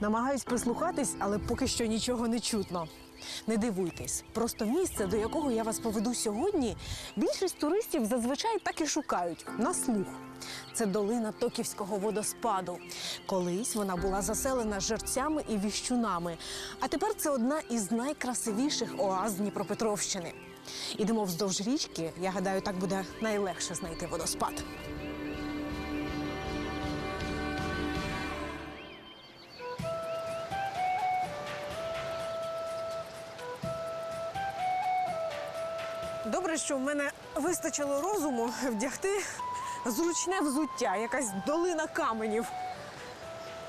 Намагаюсь прислухатись, але поки що нічого не чутно. Не дивуйтесь, просто місце, до якого я вас поведу сьогодні, більшість туристів зазвичай так і шукають на слух. Це долина Токівського водоспаду. Колись вона була заселена жерцями і віщунами, а тепер це одна із найкрасивіших оаз Дніпропетровщини. Ідемо вздовж річки. Я гадаю, так буде найлегше знайти водоспад. Добре, що в мене вистачило розуму вдягти зручне взуття, якась долина каменів.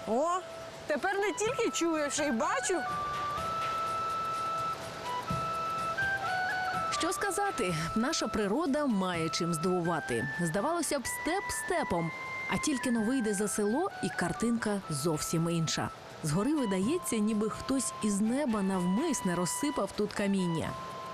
О, тепер не тільки чую, ще й бачу. Що сказати, наша природа має чим здивувати. Здавалося б, степ степом, а тільки но вийде за село, і картинка зовсім інша. Згори видається, ніби хтось із неба навмисне розсипав тут каміння.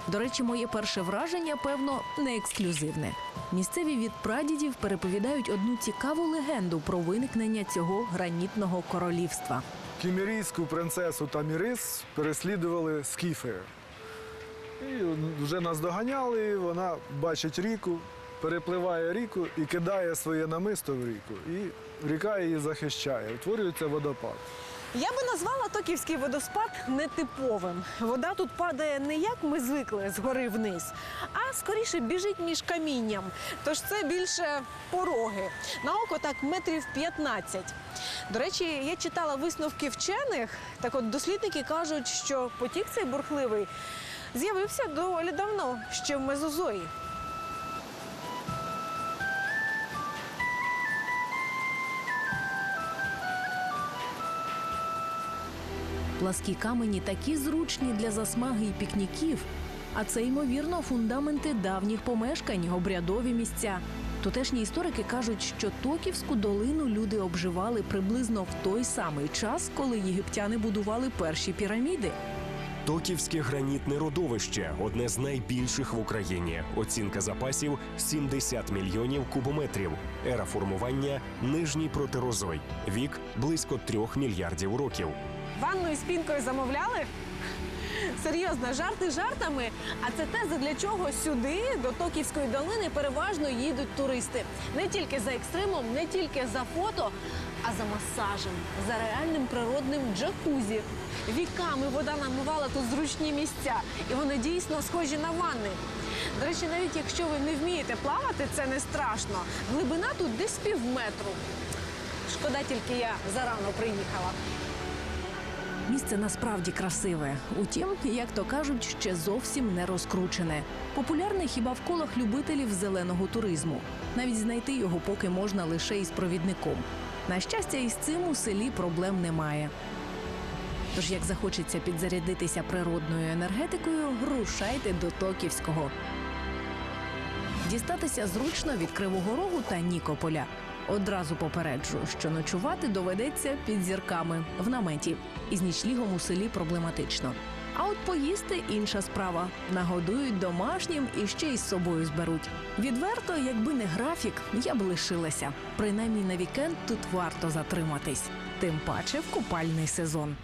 До речі, моє перше враження, певно, не ексклюзивне. Місцеві від прадідів переповідають одну цікаву легенду про виникнення цього гранітного королівства. Кімерійську принцесу Тамірис переслідували скіфи. І вже нас доганяли, вона бачить ріку, перепливає ріку і кидає своє намисто в ріку. І ріка її захищає. Утворюється водопад. Я би назвала Токівський водоспад нетиповим. Вода тут падає не як ми звикли згори вниз, а скоріше біжить між камінням. Тож це більше пороги. На око так метрів 15. До речі, я читала висновки вчених. Так от дослідники кажуть, що потік цей бурхливий з'явився доволі давно, ще в Мезозої. Пласкі камені такі зручні для засмаги і пікніків. А це, ймовірно, фундаменти давніх помешкань, обрядові місця. Тутешні історики кажуть, що Токівську долину люди обживали приблизно в той самий час, коли єгиптяни будували перші піраміди. Токівське гранітне родовище одне з найбільших в Україні. Оцінка запасів 70 мільйонів кубометрів. Ера формування нижній протерозой. Вік близько трьох мільярдів років. Ванну із пінкою замовляли? Серйозно, жарти жартами. А це те, задля чого сюди, до Токівської долини, переважно їдуть туристи. Не тільки за екстримом, не тільки за фото, а за масажем, за реальним природним джакузі. Віками вода намивала тут зручні місця, і вони дійсно схожі на ванни. До речі, навіть якщо ви не вмієте плавати, це не страшно. Глибина тут десь пів метру. Шкода, тільки я зарано приїхала. Місце насправді красиве. Утім, як то кажуть, ще зовсім не розкручене. Популярне хіба в колах любителів зеленого туризму. Навіть знайти його поки можна лише із провідником. На щастя, із цим у селі проблем немає. Тож, як захочеться підзарядитися природною енергетикою, рушайте до Токівського. Дістатися зручно від Кривого Рогу та Нікополя. Одразу попереджу, що ночувати доведеться під зірками в наметі. Із нічлігом у селі проблематично. А от поїсти інша справа. Нагодують домашнім і ще й з собою зберуть. Відверто, якби не графік, я б лишилася. Принаймні на вікенд тут варто затриматись. Тим паче в купальний сезон.